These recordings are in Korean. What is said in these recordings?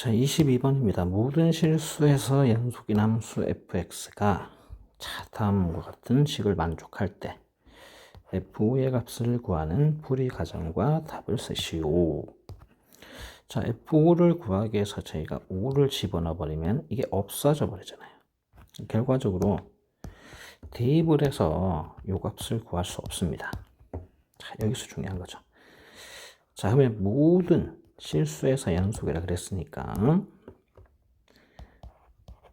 자, 22번입니다. 모든 실수에서 연속인 함수 fx가 자, 다음과 같은 식을 만족할 때 f5의 값을 구하는 풀이 과정과 답을 쓰시오. 자, f5를 구하기 위해서 저희가 5를 집어넣어 버리면 이게 없어져 버리잖아요. 결과적으로 대입을 해서 요 값을 구할 수 없습니다. 자, 여기서 중요한 거죠. 자, 그러면 모든 실수에서 연속이라 그랬으니까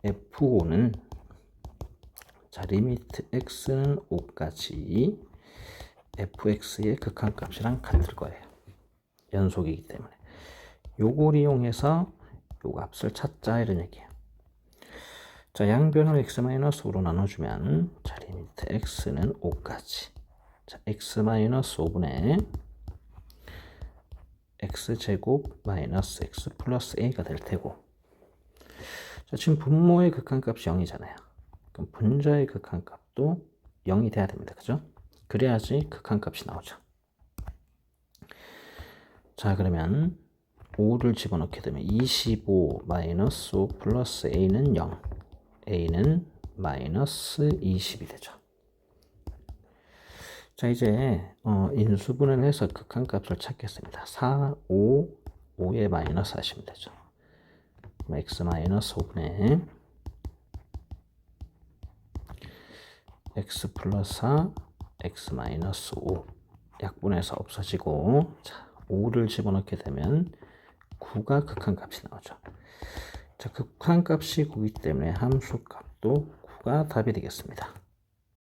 F5는 자, 리미트 x는 5까지 fx의 극한값이랑 같을 거예요. 연속이기 때문에. 요걸 이용해서 요 값을 찾자 이런 얘기예요. 자, 양변을 x-5로 나눠주면 자, 리미트 x는 5까지 자, x-5분의 x제곱 마이너스 x 플러스 a가 될 테고 자, 지금 분모의 극한값이 0이잖아요. 그럼 분자의 극한값도 0이 돼야 됩니다. 그죠? 그래야지 극한값이 나오죠. 자 그러면 5를 집어넣게 되면 25 마이너스 5 플러스 a는 0 a는 마이너스 20이 되죠. 자 이제 어, 인수분해를 해서 극한값을 찾겠습니다. 4, 5, 5에 마이너스 하시면 되죠. x 마이너스 5분의 x 플러스 4, x 마이너스 5 약분해서 없어지고 자 5를 집어넣게 되면 9가 극한값이 나오죠. 자 극한값이 9이기 때문에 함수값도 9가 답이 되겠습니다.